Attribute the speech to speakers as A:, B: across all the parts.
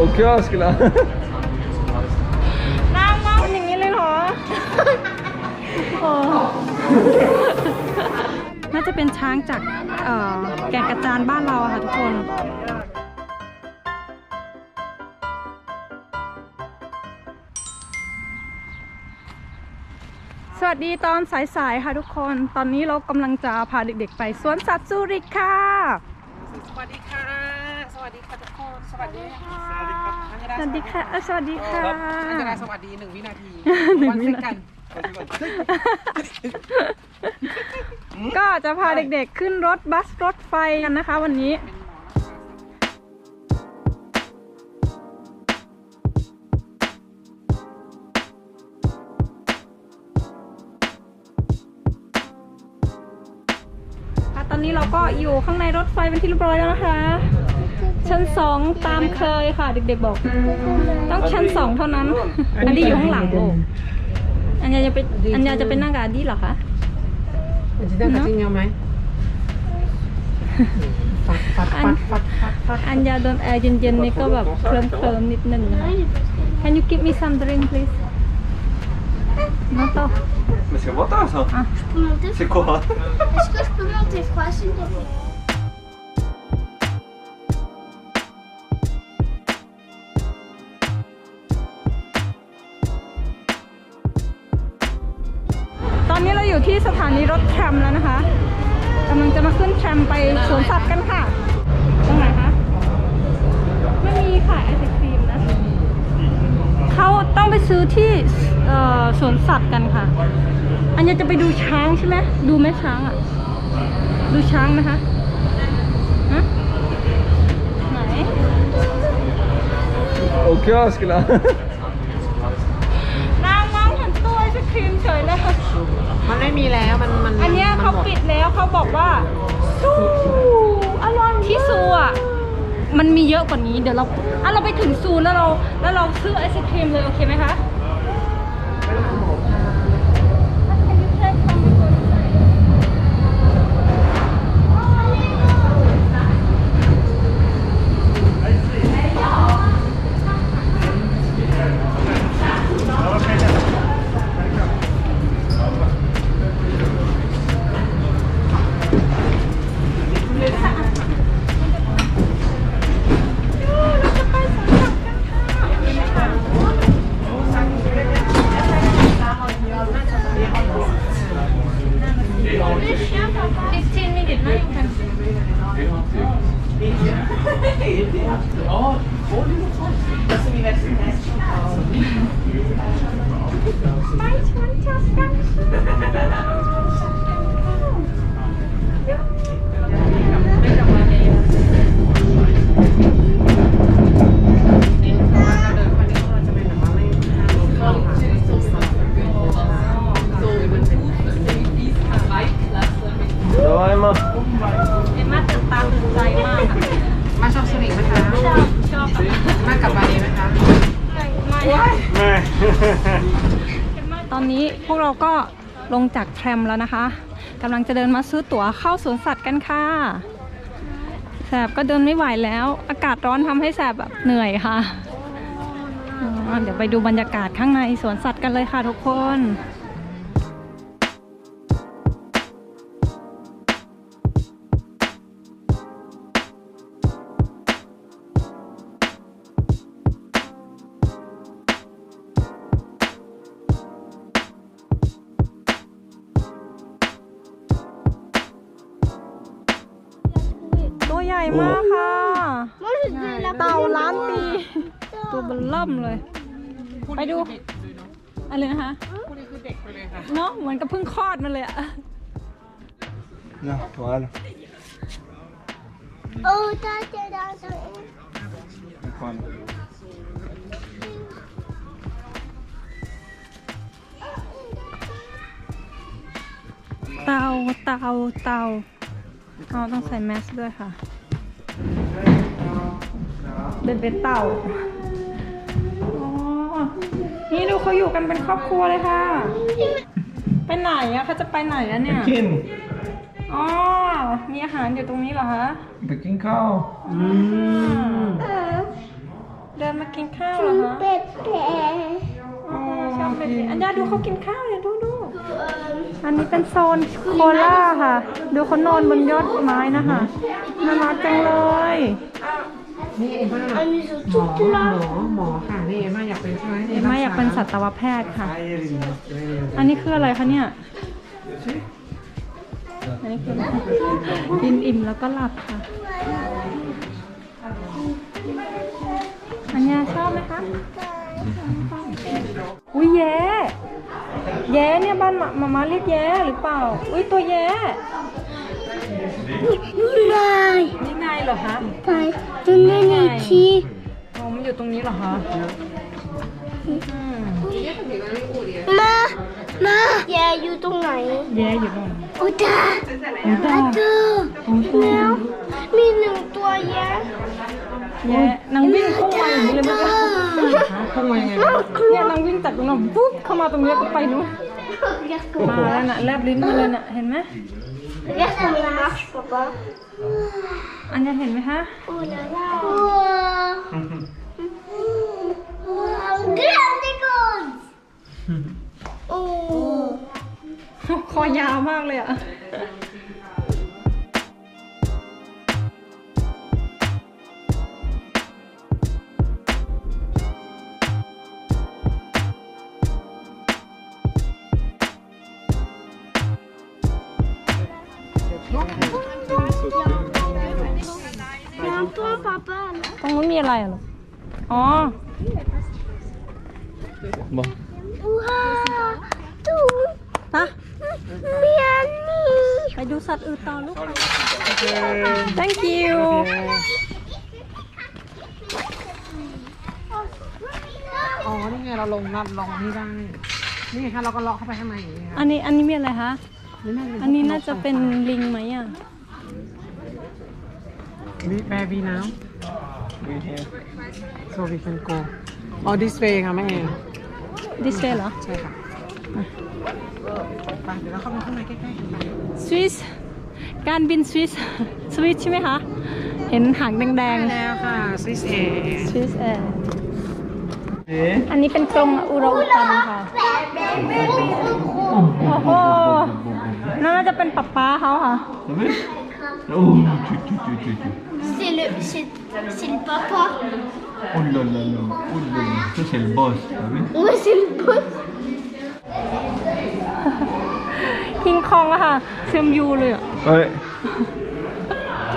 A: Och jag skulle...
B: นางเมาอย่างนี้เลยเหรอโอ้น่าจะเป็นช้างจากเอ่อแก่งกระจานบ้านเราอะค่ะทุกคนสวัสดีตอนสายๆค่ะทุกคน ตอนนี้เรากำลังจะพาเด็กๆ ไปสวนสัตว์ซูริกค่ะ
C: สวัสดีค่ะส วัสดีค่ะทุกคน สวัสดีค่ะสวัสดีครับ
B: สวัสดีค่ะเอ้ยสวัสดีค่ะ
C: อัญญาสวัสดีหนึ่งวินาที
B: หนึ่ง
C: วัน
B: วิ
C: เซ็
B: นาที
C: กัน
B: ก็จะพาเด็กๆขึ้นรถบัสรถไฟกันนะคะวันนี้ ค่ะตอนนี้เราก็อยู่ข้างในรถไฟเป็นที่เรียบร้อยแล้วนะคะ ชั้นสองตามเคยค่ะ เด็กๆบอก ต้องชั้นสองเท่านั้น อันนี้อยู่ข้างหลังโอ้อันยาจะไปอันยาจะเป็นนั่งกับอันดี้เหรอคะ
C: จะได้กับจริงไหมปัดปัดปัดปัดปัดปัด
B: อันยาโดนแอร์เย็นๆนี่ก็แบบเคลิ้มเคลิมๆนิดนึงนะคะ Can you give me some drink please น้องโต
A: Men ska jag vara där så?
B: Ah.
D: monter
A: C'est quoi
D: Est-ce que je peux monter froid, s'il te plaît
B: อยู่ที่สถานีรถแทรมแล้วนะคะกำลังจะมาขึ้นแทรมไปสวนสัตว์กันค่ะ ตรงไหนคะ ไม่มีขายไอศครีมนะ เขาต้องไปซื้อที่สวนสัตว์กันค่ะ อันนี้จะไปดูช้างใช่ไหมดูไหมช้างอะ ดูช้างไหมคะฮะไหน
A: Och jag skulle...
B: นางมองเห็นตัวไอศ ครีมเฉยเลยค่ะ
C: มันไม่มีแล้วมันมัน
B: อันเนี้ย
C: มั
B: เขา
C: หมด
B: ปิดแล้วเขาบอกว่าซูอร่อยที่ซูอะ มันมีเยอะกว่านี้เดี๋ยวเราอะเราไปถึงซูแล้วเราแล้วเราซื้อไอศครีมเลยโอเคไหมคะ
A: Det var Emma.
B: เอ็มมาตื่นตาตื่นใจมาก
C: มาชอบสลิงไหมคะ
B: ชอบชอบ
C: มากลับบาลีไหมคะ
B: ไม่ตอนนี้พวกเราก็ลงจากแทรมแล้วนะคะกำลังจะเดินมาซื้อตั๋วเข้าสวนสัตว์กันค่ะแสบก็เดินไม่ไหวแล้ว อากาศร้อนทำให้แสบแบบเหนื่อยค่ะ เดี๋ยวไปดูบรรยากาศข้างในสวนสัตว์กันเลยค่ะทุกคน ตัวเบลล่มเลย ไปดู อะไรนะคะ
C: คู่นี้คือเด็กไปเลยค่ะ
B: เนาะเหมือนกับเพิ่งคลอดมาเลยอะ
A: Ja, voilà.
D: Oh, t'as t'es dans un...
A: Fan.
B: เต่าเต่าเต่าเราต้องใส่แมสด้วยค่ะเดินเป็นเต่าอ๋อ นี่ดูเขาอยู่กันเป็นครอบครัวเลยค่ะ ไปไหนอะเขาจะไปไหนอะเนี่ย
A: Kim.
B: อ๋อ มีอาหารอยู่ตรงนี้เหรอคะ
A: Peking cow.
B: เดินมากินข้าวเหรอคะ
D: Pépé.
B: อ๋อชอบเป็นอันยาดูเขากินข้าวเนี่ยดูดู อันนี้เป็นโซนโคล่าค่ะ ดูเขานอนบนยอดไม้นะคะน่ารักจังเลย
C: นี่เอ็มมา
D: Ah, ils sont
C: หมอ
D: toutes
C: หม
D: là.
C: อหมอค่ะนี่เอ็มมาอยากเป็นใช่ไหม
B: เอ็มมาอยากเป็นสัตวแพทย์ค่ะ อันนี้คืออะไรคะเนี่ย อันนี้คืออะไรกินอิ่มแล้วก็หลับค่ะ อันยาชอบไหมคะ อุ้ยแย้แย้เนี่ยบ้านมามามาเรียกแย้หรือเปล่า อุ้ยตัวแย้
D: Nein.
B: นี่ไงเหรอคะ
D: Nein. Nein, ici.
B: อ๋อมันอยู่ตรงนี้เหรอคะอืม
D: Ma. Ma. Yeah, you don't know.
B: แย้อยู่ตรงไหน
D: Oda.
B: โอ้ตา
D: Oda.
B: โอ้ตา
D: มีหนึ่งตัวแย่
B: แย้นางวิ่งพุ่งมาอย่างนี้เลยเมื่อกี้
C: พุ่งมายังไง
B: เนี่ยนางวิ่งจากตรงนั้นปุ๊บเข้ามาตรงนี้ก็ไปนู้น
D: Regarde
B: มาแล้วน่ะแลบลิ้นมาเลยน่ะเห็นไหม
D: Regarde comment il marche, papa.
B: อันนี้เห็นไหมคะ
D: Oh là là. Wow. Grande cause. Oh.
B: คอยาวมากเลยอะ ตรงนู้นมีอะไรอะลูกอ๋อ
A: Bon.
D: Wow. Tout.
B: นะ
D: Miami.
B: ไปดูสัตว์อื่นต่อลูก thank you
C: อ๋อ นี่ไงเราลงนัดลงนี่ได้ นี่ค่ะเราก็เลาะเข้าไปข้างในอย่างนี้ค่ะ
B: อันนี้อันนี้มีอะไรคะ
C: นี่น่าจะ
B: อันนี้น่าจะเป็นลิงไหมอะ
C: มีแบร์บีน้
A: We here. ำ
C: so we can go อ๋อ this way ค่ะแม่เอง
B: this way เหรอ
C: ใช่ค่ะไปเดี๋ยวเราเข้าไปข้างในใกล้ๆกัน
B: สวิสการบินสวิสสวิสใช่ไหมคะ เห็นหางแดง
C: ได้แล้วค่ะ Swiss Air
B: ๆสวิสแอร์
A: Eh?
B: อันนี้เป็นกรงอุราอุตันค่ะ โอ้โหน่าจะเป็นป๊าป๊าเขาค่ะ
A: T'as vu Oh, tu, tu, tu, tu, tu.
D: C'est le, c'est, c'est le papa.
A: Oh là là là. Oh là là. Ça, c'est le boss. T'as vu
D: Ouais, c'est le boss.
B: คิงคองอะค่ะเซมยูเลยอะ
A: Ouais.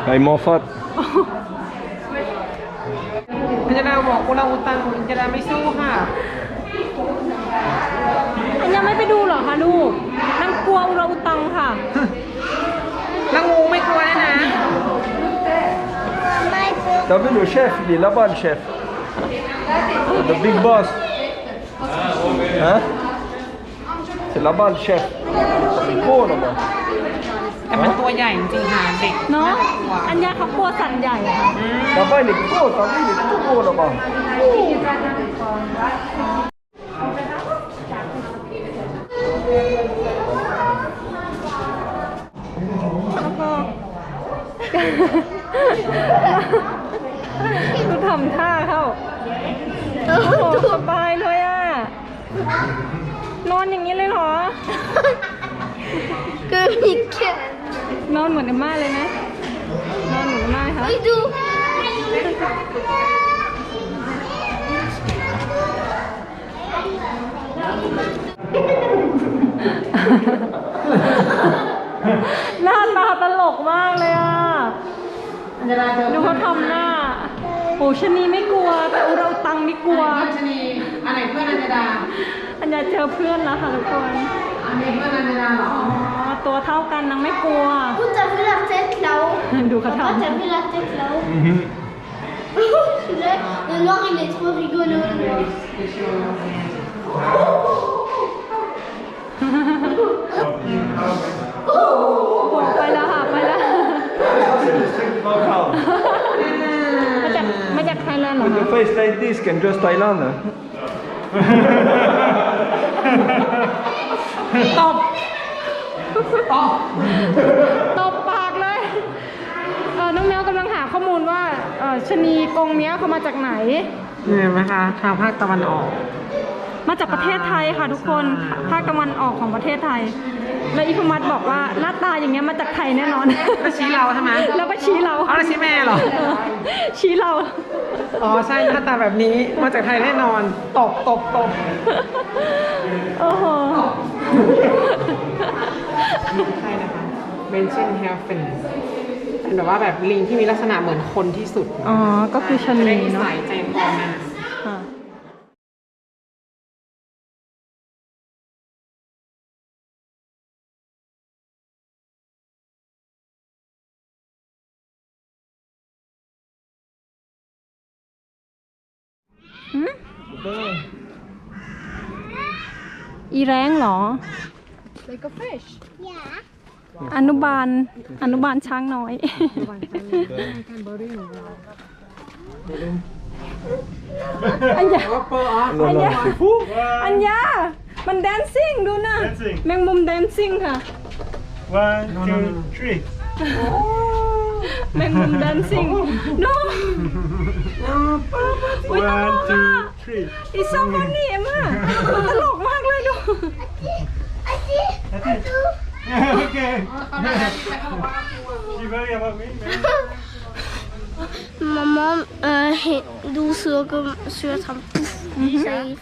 A: Ah, il m'en fait.
C: อินจดาบอกอุราอุตันของอินจดาไม่สู้ค่ะ
B: อันยังไม่ไปดูเหรอคะลูกนางกลัวอุราอุตังค่ะ
C: แล้วงูไม่กลัวเลยนะ
A: T'as vu le chef Il est là-bas, le chef. Le big boss. Hein C'est là-bas, le chef. C'est gros, là-bas.
C: แต่มันตัวใหญ่จริงๆค่ะเด็ก
B: เนาะอันยาเขากลัวสัตว์ใหญ่อะค่ะ
A: Là-bas, il est gros. T'as vu Il est tout gros, là-bas.
B: แล้วก็ ดูทำท่าเข้า โอ้โหสบายเลยอะ นอนอย่างนี้เลยเหรอ
D: Que Mickey.
B: นอนเหมือนเอมม่าเลยนะ นอนเหมือนเอมม่าไหมคะ
D: Doudou.
B: หน้าตาตลกมากเลยอะดูเขาทำหน้าโอ้ชะนีไม่กลัว แต่อุเราตังนี่กลัว
C: ชนีอันไหนเพื่อนอันจดา
B: อันยาเจอเพื่อนแล้วค่ะทุกคน
C: อันนี้เพื่อนอันจดาเหรอ
B: อ๋อตัวเท่ากันนางไม่กลัว
D: Oh, t'as vu la tête là-haut
B: ดูเขา
D: Papa,
B: ทำ
D: t'as vu la tête là-haut Le le noir, il est trop rigolo. le noir.
B: ไปแล้ว ค่ะไปแล้วมาจากมาจากไทยแลนด์เหรอ
A: With
B: คะ
A: the face like this, can just Thailand. Hein?
C: ตบ ตบ
B: ตบปากเลย เออน้องแมวกำลังหาข้อมูลว่า เอ่อชะนีกรงเนี้ยเขามาจากไหน
C: เห็นไหมคะ ทางภาคตะวันออก
B: มาจากประเทศไทยค่ะทุกคน
C: ใช่
B: ภาคตะวันออกของประเทศไทย แล้วอีพมัดบอกว่าหน้าตาอย่างเงี้ยมาจากไทยแน่นอน
C: แล้วชี้เราใช่ไหม
B: แล้วก็ชี้เรา
C: เอาแล้วชี้แม่เหรอ
B: เออชี้เรา
C: อ๋อ ใช่หน้าตาแบบนี้ มาจากไทยแน่นอน ตบตบตบ
B: โอ้โห
C: ใช่นะคะเบนชิน เฮลฟินเป็นแบบว่าแบบลิงที่มีลักษณะเหมือนคนที่สุด
B: อ๋อ ก็คือชะ
C: จะ
B: นี
C: ได้นิ
B: เนาะ
C: สัยใจคอมา
B: ค่ะหืมอีแรงเหรอ อนุบาลอนุบาลช้างน้อย
C: การเบอร์รี่ของเรา
B: อันยา
C: ว่าเปอร์อ๋อ
B: อันยาอันยามันแดนซิ่งดูนะ
E: Dancing
B: แมงมุมแดนซิ่งค่ะ
E: One, two, three.
B: แมงมุมแดนซิ่ง no อุ๊ยตล
E: One,
B: กอะ
E: two, three.
B: อีซอฟฟันนี่เอ็มอะมันตลกมากเลยดู
E: That's it. Okay.
D: Mamma eh, du såg så att han puff i sig.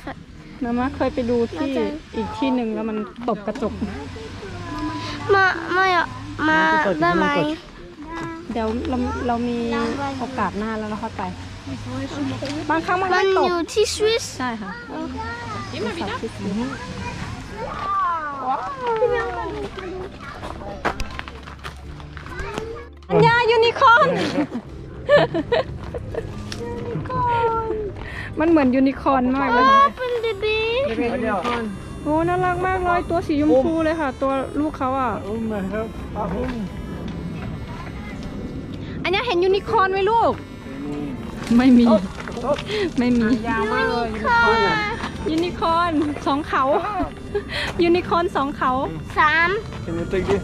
B: มาม่าเคยไปดูที่อีกที่หนึ่งแล้วมันตบกระจก
D: มาไม่อะมาได้ไหม
B: เดี๋ยวเราเรามีโอกาสหน้าแล้วเราค่อยไป บางครั้งมันตกมั
D: น
B: อยู่
D: ที่สวิส
B: ใช่ค่ะ อัญญายูนิคอร์นมันเหมือนยูนิคอร์นมากเลยค่ะ
D: Åpen baby.
C: เป็นยูนิคอร์น
B: โอ้น่ารักมากเลยตัวสีชมพูเลยค่ะ ตัวลูกเขาอะ
E: Oh my help. Oh.
B: อันนี้เห็นยูนิคอร์นไหมลูก ไม่มี ไม่มี
C: ยาวมากเลยยูนิคอร์นอะ
B: ยูนิคอร์นสองเขา ยูนิคอร์นสองเขา
D: Sam.
A: Can you take this?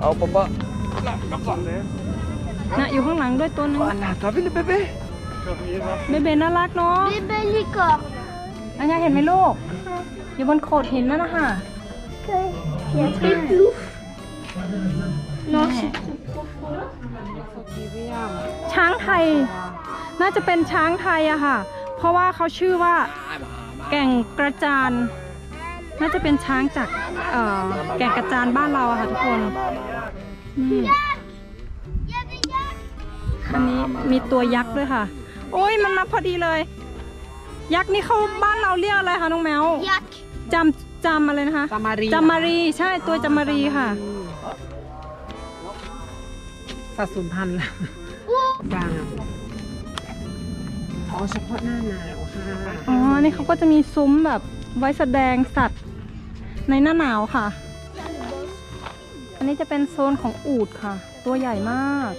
A: เอาป๊าป๊าหลังกับหลังเลย
B: นะอยู่ข้างหลังด้วยตัวนึง
A: อันน่ะทำเป็นเบ๊ะ
E: Kom hier dan.
B: เบเบน่ารักเนาะ
D: Baby liker.
B: อันนี้เห็นไหมลูกอยู่บนโขดหินนั่นนะคะ
D: Jeg skal luft. Nå
C: ทีเรียม
B: ช้างไทย น่าจะเป็นช้างไทยอะค่ะ เพราะว่าเขาชื่อว่า แก่งกระจานน่าจะเป็นช้างจากเอ่อแก่งกระจานบ้านเราอะค่ะทุกคนนี่อันนี้มีตัวยักษ์ด้วยค่ะ โอ้ยมันมาพอดีเลย ยักษ์นี่เขาบ้านเราเรียกอะไรคะน้องแมว
D: Jak.
B: จำจำอะไรนะคะ
C: จามารี
B: จำมารีใช่ตัวจำมารีค่ะ
C: สัตว์สูญพันธุ์แล้วกลางอ๋อเฉพาะหน้าหนาวค่ะ
B: อ๋อ นี่เขาก็จะมีซุ้มแบบไว้แสดงสัตว์ในหน้าหนาวค่ะ อันนี้จะเป็นโซนของอูดค่ะ ตัวใหญ่มาก